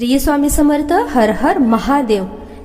श्री स्वामी समर्थ हर हर महादेव.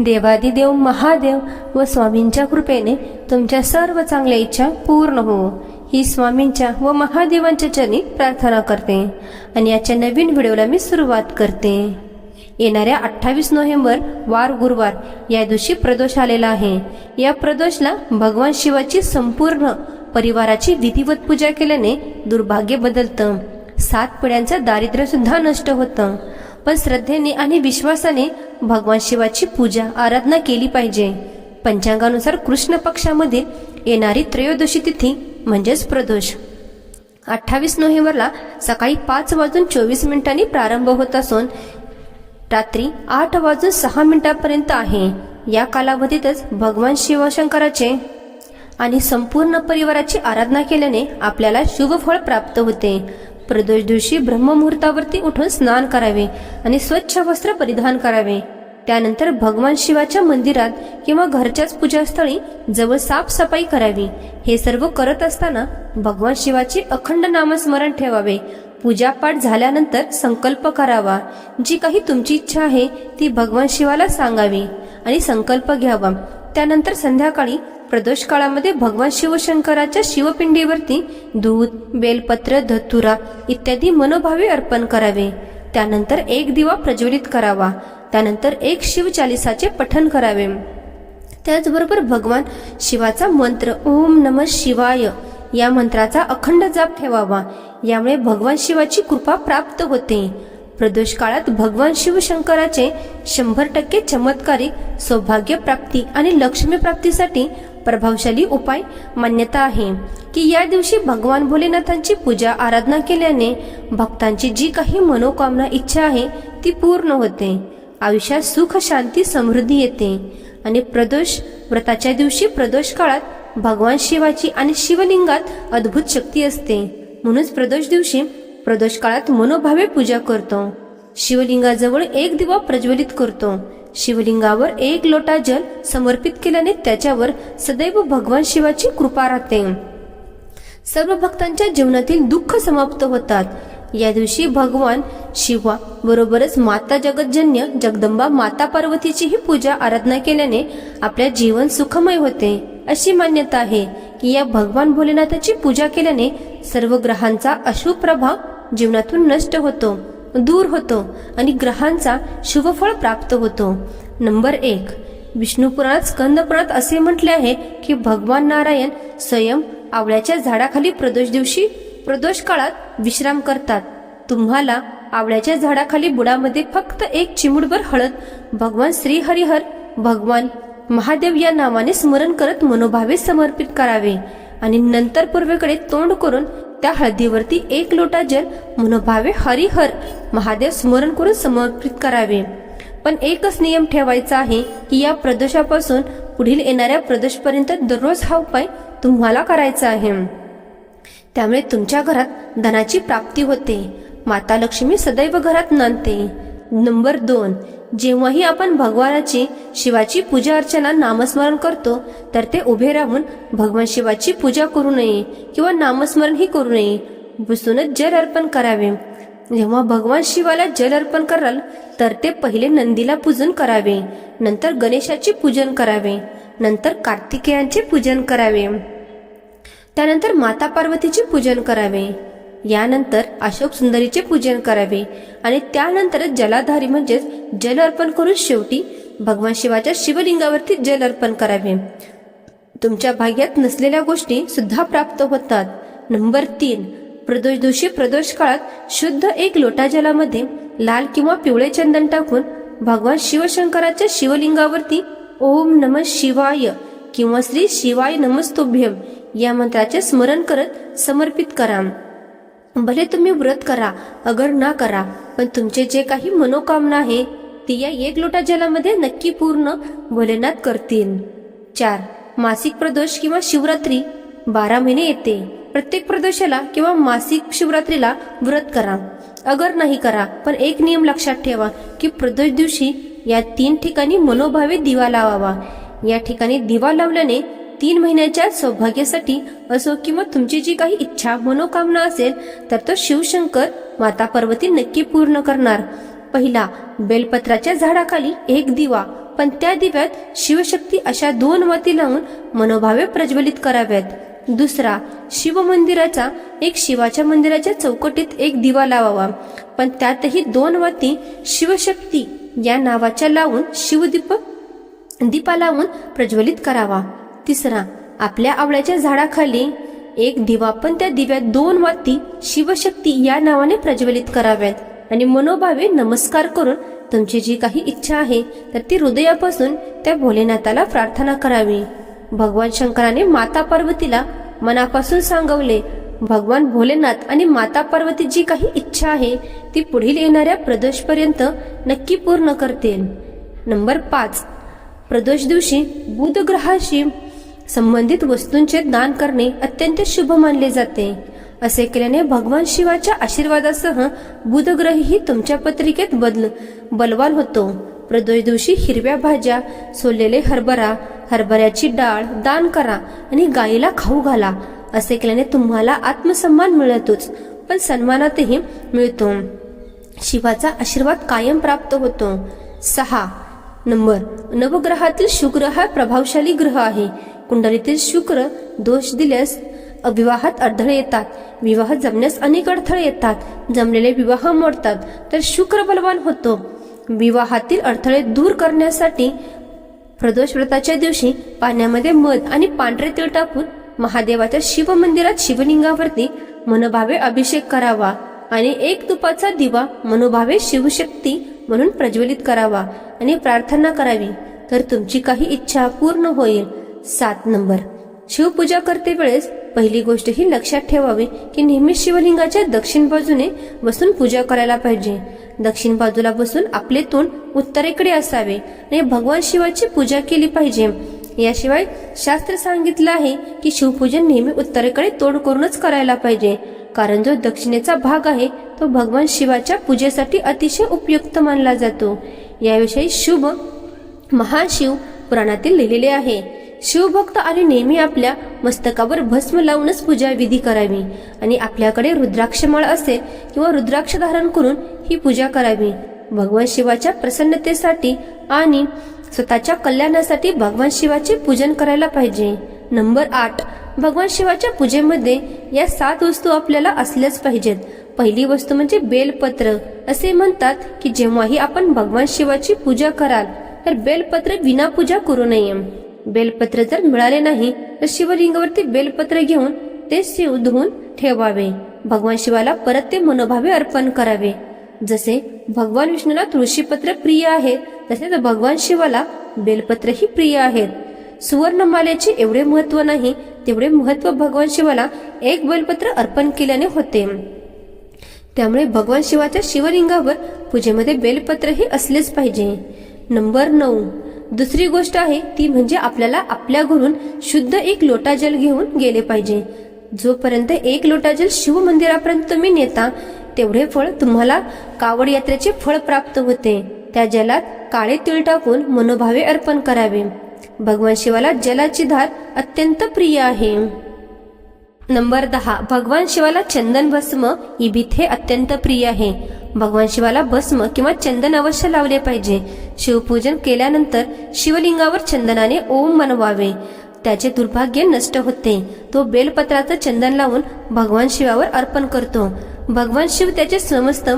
देवादिदेव महादेव व स्वामींच्या कृपेने तुमच्या सर्व चांगल्या इच्छा पूर्ण हो. ही स्वामींच्या व महादेवांच्या चरणी प्रार्थना करते आणि याच्या नवीन व्हिडिओला मी सुरुवात करते. येणाऱ्या अठ्ठावीस नोव्हेंबर वार गुरुवार या दिवशी प्रदोष आलेला आहे. या प्रदोषला भगवान शिवाची संपूर्ण परिवाराची विधिवत पूजा केल्याने दुर्भाग्य बदलतं. सात पिढ्यांचं दारिद्र्य सुद्धा नष्ट होतं. पण श्रद्धेने आणि विश्वासाने भगवान शिवाची पूजा आराधना केली पाहिजे. पंचांगानुसार कृष्ण पक्षामध्ये येणारी त्रयोदशी तिथी म्हणजेच प्रदोष. अठ्ठावीस नोव्हेंबरला सकाळी पाच वाजून चोवीस मिनिटांनी प्रारंभ होत असून रात्री आठ वाजून सहा मिनिटांपर्यंत आहे. या कालावधीतच भगवान शिवशंकराचे आणि संपूर्ण परिवाराची आराधना केल्याने आपल्याला शुभ फळ प्राप्त होते. प्रदोष दिवशी ब्रह्ममुहूर्तावरती उठून स्नान करावे आणि स्वच्छ वस्त्र परिधान करावे. त्यानंतर भगवान शिवाच्या मंदिरात किंवा घरच्याच पूजास्थळी जवळ साफसफाई करावी. हे सर्व करत असताना भगवान शिवाचे अखंड नामस्मरण ठेवावे. पूजापाठ झाल्यानंतर संकल्प करावा. जी काही तुमची इच्छा आहे ती भगवान शिवाला सांगावी आणि संकल्प घ्यावा. त्यानंतर संध्याकाळी प्रदोष काळामध्ये भगवान शिवशंकराच्या शिवपिंडीवरती दूध बेलपत्र धतुरा इत्यादी मनोभावे अर्पण करावे. त्यानंतर एक दिवा प्रज्वलित करावा. त्यानंतर एक शिवचालिसाचे पठण करावे. त्याचबरोबर भगवान शिवाचा मंत्र ओम नम शिवाय या मंत्राचा अखंड जाप ठेवावा. यामुळे भगवान शिवाची कृपा प्राप्त होते. प्रदोष काळात भगवान शिवशंकराचे शंभर टक्के चमत्कारिक सौभाग्य प्राप्ती आणि लक्ष्मी प्राप्तीसाठी प्रभावशाली उपाय मान्यता आहे की या दिवशी भगवान भोलेनाथांची पूजा आराधना केल्याने भक्तांची जी काही मनोकामना इच्छा आहे ती पूर्ण होते. आयुष्यात सुख शांती समृद्धी येते. आणि प्रदोष व्रताच्या दिवशी प्रदोष काळात भगवान शिवाची आणि शिवलिंगात अद्भुत शक्ती असते. म्हणूनच प्रदोष दिवशी प्रदोष काळात मनोभावे पूजा करतो. शिवलिंगाजवळ एक दिवा प्रज्वलित करतो. शिवलिंगावर एक लोटा जल समर्पित केल्याने त्याच्यावर सदैव भगवान शिवाची कृपा राहते. सर्व भक्तांच्या जीवनातील दुःख समाप्त होतात. या दिवशी भगवान शिवा बरोबरच माता जगतजन्य जगदंबा माता पार्वतीचीही पूजा आराधना केल्याने आपल्या जीवन सुखमय होते. अशी मान्यता आहे की या भगवान भोलेनाथाची पूजा केल्याने सर्व ग्रहांचा अशुभ प्रभाव जीवनातून नष्ट होतो. दूर होतो आणि ग्रहांचा शुभफळ प्राप्त होतो. नंबर एक. विष्णुपुराणात स्कंदपुराणात असे म्हटले आहे की भगवान नारायण स्वयं आवळ्याच्या झाडाखाली प्रदोष दिवशी प्रदोष काळात विश्राम करतात. तुम्हाला आवळ्याच्या झाडाखाली बुडामध्ये फक्त एक चिमुडभर हळद भगवान श्री हरिहर भगवान महादेव या नावाने स्मरण करत मनोभावे समर्पित करावे आणि नंतर पूर्वेकडे तोंड करून त्या हळदीवरती एक लोटा जल मनोभावे हरिहर महादेव स्मरण करून समर्पित करावे. पण एकच नियम ठेवायचा आहे की या प्रदोषापासून पुढील येणाऱ्या प्रदोषपर्यंत दररोज हा उपाय तुम्हाला करायचा आहे. त्यामुळे तुमच्या घरात धनाची प्राप्ती होते. माता लक्ष्मी सदैव घरात नांदते. नंबर दोन जेव्हाही आपण भगवानाची शिवाची पूजा अर्चना नामस्मरण करतो तर ते उभे राहून भगवान शिवाची पूजा करू नये किंवा नामस्मरणही करू नये. बसूनच जल अर्पण करावे. जेव्हा भगवान शिवाला जल अर्पण कराल तर ते पहिले नंदीला पूजन करावे नंतर गणेशाचे पूजन करावे नंतर कार्तिकेयांचे पूजन करावे. त्यानंतर माता पार्वतीचे पूजन करावे. यानंतर अशोक सुंदरीचे पूजन करावे आणि त्यानंतर जलाधारी म्हणजेच जल अर्पण करून शेवटी भगवान शिवाच्या शिवलिंगावरती जल अर्पण करावे. तुमच्या भाग्यात नसलेल्या गोष्टी सुद्धा प्राप्त होतात. नंबर तीन प्रदोष दिवशी प्रदोष काळात शुद्ध एक लोटा जलामध्ये लाल किंवा पिवळे चंदन टाकून भगवान शिवशंकराच्या शिवलिंगावरती ओम नम शिवाय किंवा श्री शिवाय नमस्तुभ्यम या मंत्राचे स्मरण करत समर्पित करा. भले तुम्ही व्रत करा अगर ना करा पण तुमचे जे काही मनोकामना आहे ती या एक लोटा जलामध्ये नक्की पूर्ण भोलेनाथ करतील. चार मासिक प्रदोष किंवा शिवरात्री बारा महिने येते. प्रत्येक प्रदोषाला किंवा मासिक शिवरात्रीला व्रत करा. अगर नाही करा पण एक नियम लक्षात ठेवा की प्रदोष दिवशी या तीन ठिकाणी मनोभावे दिवा लावावा. या ठिकाणी दिवा लावल्याने तीन महिन्याच्या सौभाग्यासाठी असो किंवा तुमची जी काही इच्छा मनोकामना असेल तर तो शिवशंकर माता पार्वती नक्की पूर्ण करणार. पहिला बेलपत्राच्या झाडाखाली एक दिवा पण त्या दिव्यात शिवशक्ती अशा दोन वाती लावून मनोभावे प्रज्वलित कराव्यात. दुसरा शिव मंदिराचा एक शिवाच्या मंदिराच्या चौकटीत एक दिवा लावावा पण त्यातही दोन वाती शिवशक्ती या नावाच्या लावून शिवदीप दीपा लावून प्रज्वलित करावा. तिसरा आपल्या आवळ्याच्या झाडाखाली एक दिवा पण त्या दिव्यात दोन वाती शिवशक्ती या नावाने प्रज्वलित कराव्यात आणि मनोभावे नमस्कार करून तुमची जी काही इच्छा आहे तर ती हृदयापासून त्या भोलेनाथाला प्रार्थना करावी. भगवान शंकराने माता पार्वतीला मनापासून सांगवले भगवान भोलेनाथ आणि माता पार्वती जी काही इच्छा आहे ती पुढील येणाऱ्या प्रदोषपर्यंत नक्की पूर्ण करतील. नंबर पाच प्रदोष दिवशी बुध ग्रहाशी संबंधित वस्तूंचे दान करणे अत्यंत शुभ मानले जाते. असे केल्याने भगवान शिवाच्या आशीर्वादासह बुधग्रहही तुमच्या पत्रिकेत बदल बलवान होतो. प्रदोष दिवशी हिरव्या भाज्या सोललेले हरभरा हरभऱ्याची डाळ दान करा आणि गायीला खाऊ घाला. असे केल्याने तुम्हाला आत्मसन्मान मिळतोच पण सन्मानातही मिळतो. शिवाचा आशीर्वाद कायम प्राप्त होतो. सहा. नंबर. नवग्रहातील शुक्र हा प्रभावशाली ग्रह आहे. कुंडलीतील शुक्र दोष दिल्यास विवाहात अडथळे येतात. विवाह जमण्यास अनेक अडथळे येतात. जमलेले विवाह मोडतात तर शुक्र बलवान होतो. विवाहातील अडथळे दूर करण्यासाठी प्रदोष व्रताच्या दिवशी पाण्यामध्ये मध आणि पांढरे तीळ टाकून महादेवाच्या शिव मंदिरात शिवलिंगावरती मनोभावे अभिषेक करावा आणि एक तुपाचा दिवा मनोभावे शिवशक्ती म्हणून प्रज्वलित करावा आणि प्रार्थना करावी. तर तुमची काही इच्छा पूर्ण होईल. सात नंबर. शिवपूजा करते वेळेस पहिली गोष्ट ही लक्षात ठेवावी की नेहमी शिवलिंगाच्या दक्षिण बाजूने बसून पूजा करायला पाहिजे. दक्षिण बाजूला बसून आपले तोंड उत्तरेकडे असावे आणि भगवान शिवाची पूजा केली पाहिजे. याशिवाय शास्त्र सांगितलं आहे की शिवपूजन नेहमी उत्तरेकडे तोड करूनच करायला पाहिजे. कारण जो दक्षिणेचा भाग आहे तो भगवान शिवाच्या पूजेसाठी अतिशय उपयुक्त मानला जातो. याविषयी शुभ महाशिव पुराणातील लिहिलेले आहे. शिवभक्त आणि नेहमी आपल्या मस्तकावर भस्म लावूनच पूजा विधी करावी. आणि आपल्याकडे रुद्राक्षमाळ असेल किंवा रुद्राक्ष धारण करून ही पूजा करावी. भगवान शिवाच्या प्रसन्नतेसाठी आणि स्वतःच्या कल्याणासाठी भगवान शिवाचे पूजन करायला पाहिजे. नंबर आठ. भगवान शिवाच्या पूजेमध्ये या सात वस्तू आपल्याला असल्याच पाहिजेत. पहिली वस्तू म्हणजे बेलपत्र. असे म्हणतात की जेव्हाही आपण भगवान शिवाची पूजा कराल तर बेलपत्र विना पूजा करू नये. बेलपत्र जर मिळाले नाही तर शिवलिंगावरती बेलपत्र घेऊन ते शिव धुवून ठेवावे. भगवान शिवाला परत ते मनोभावे अर्पण करावे. जसे भगवान विष्णूला तुळशीपत्र प्रिय आहे तसेच भगवान शिवाला बेलपत्रही प्रिय आहेत. सुवर्णमालेचे एवढे महत्त्व नाही तेवढे महत्त्व भगवान शिवाला एक बेलपत्र अर्पण केल्याने होते. त्यामुळे भगवान शिवाच्या शिवलिंगावर पूजेमध्ये बेलपत्रही असलेच पाहिजे. नंबर नऊ. दुसरी गोष्ट आहे ती म्हणजे आपल्याला आपल्या घरून शुद्ध एक लोटा जल घेऊन गेले पाहिजे. जोपर्यंत एक लोटा जल शिव मंदिरापर्यंत तुम्ही नेता तेवढे फळ तुम्हाला कावड यात्रेचे फळ प्राप्त होते. त्या जलात काळे तिळ टाकून मनोभावे अर्पण करावे. भगवान शिवाला जलाची धार अत्यंत प्रिय आहे. नंबर दहा. भगवान शिवाला चंदन भस्म ही भीत हे अत्यंत प्रिय आहे. भगवान शिवाला भस्म किंवा चंदन अवश्य लावले पाहिजे. शिवपूजन केल्यानंतर शिवलिंगावर चंदनाने ओम मनवावे. त्याचे दुर्भाग्य नष्ट होते. तो बेलपत्राचं चंदन लावून भगवान शिवावर अर्पण करतो. भगवान शिव त्याचे समस्त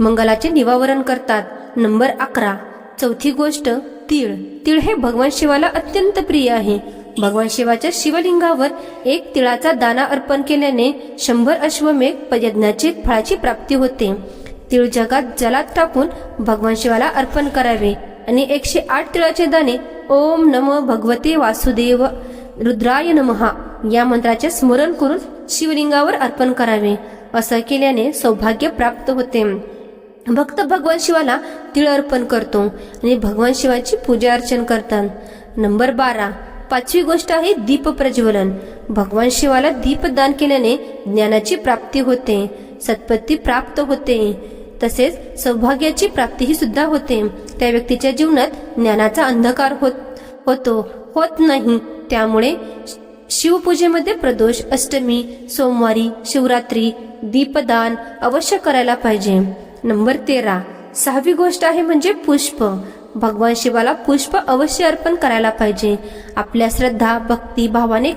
मंगलाचे निवावरण करतात. नंबर अकरा. चौथी गोष्ट तीळ. तीळ हे भगवान शिवाला अत्यंत प्रिय आहे. भगवान शिवाच्या शिवलिंगावर एक तिळाचा दाना अर्पण केल्याने शंभर अश्वमेघ यज्ञाची फळाची प्राप्ती होते. तिळ जगात जलात टाकून भगवान शिवाला अर्पण करावे आणि एकशे आठ तिळाचे दाणे ओम नम भगवते वासुदेव रुद्राय नमहा या मंत्राचे स्मरण करून शिवलिंगावर अर्पण करावे. असं केल्याने सौभाग्य प्राप्त होते. भक्त भगवान शिवाला तिळ अर्पण करतो आणि भगवान शिवाची पूजा अर्चन करतात. नंबर बारा. पाचवी गोष्ट आहे दीप प्रज्वलन. भगवान शिवाला दीपदान केल्याने ज्ञानाची प्राप्ती होते सत्पत्ती प्राप्त होते. तसेच सौभाग्याची प्राप्तीही सुद्धा होते. त्या व्यक्तीच्या जीवनात ज्ञानाचा अंधकार होत होतो होत नाही. त्यामुळे शिवपूजेमध्ये प्रदोष अष्टमी सोमवारी शिवरात्री दीपदान अवश्य करायला पाहिजे. नंबर तेरा. सहावी गोष्ट आहे म्हणजे पुष्प. भगवान शिवाला पुष्प अवश्य अर्पण करायला पाहिजे. आपल्या श्रद्धा भक्ती भावाने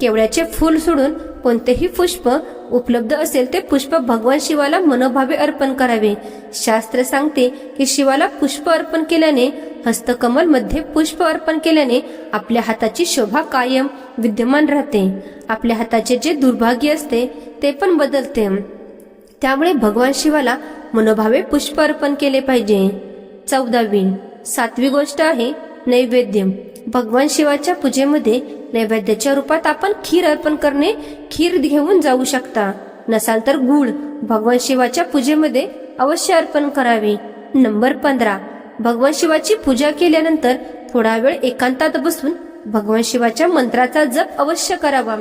केवड्याचे फूल सोडून कोणतेही पुष्प उपलब्ध असेल ते पुष्प भगवान शिवाला मनोभावे अर्पण करावे. शास्त्र सांगते की शिवाला पुष्प अर्पण केल्याने हस्तकमलमध्ये पुष्प अर्पण केल्याने आपल्या हाताची शोभा कायम विद्यमान राहते. आपल्या हाताचे जे दुर्भाग्य असते ते पण बदलते. त्यामुळे भगवान शिवाला मनोभावे पुष्प अर्पण केले पाहिजे. चौदावी सातवी गोष्ट आहे नैवेद्य भगवान शिवाच्या पूजेमध्ये नैवेद्याच्या रूपात आपण खीर अर्पण करणे खीर घेऊन जाऊ शकता. नसाल तर गुळ. भगवान शिवाच्या पूजेमध्ये अवश्य अर्पण करावे. नंबर पंधरा. भगवान शिवाची पूजा केल्यानंतर थोडा वेळ एकांतात बसून भगवान शिवाच्या मंत्राचा जप अवश्य करावा.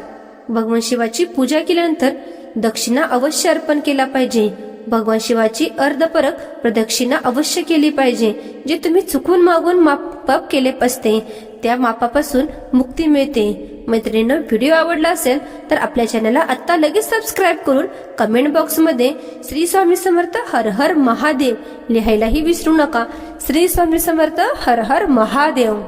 भगवान शिवाची पूजा केल्यानंतर दक्षिणा अवश्य अर्पण केला पाहिजे. भगवान शिवाची अर्धपरक प्रदक्षिणा अवश्य केली पाहिजे जे तुम्ही चुकून मागून माप केले असते त्या मापापासून मुक्ती मिळते. मैत्रिणीनं व्हिडिओ आवडला असेल तर आपल्या चॅनलला आत्ता लगेच सबस्क्राईब करून कमेंट बॉक्समध्ये श्री स्वामी समर्थ हर हर महादेव लिहायलाही विसरू नका. श्री स्वामी समर्थ हर हर महादेव.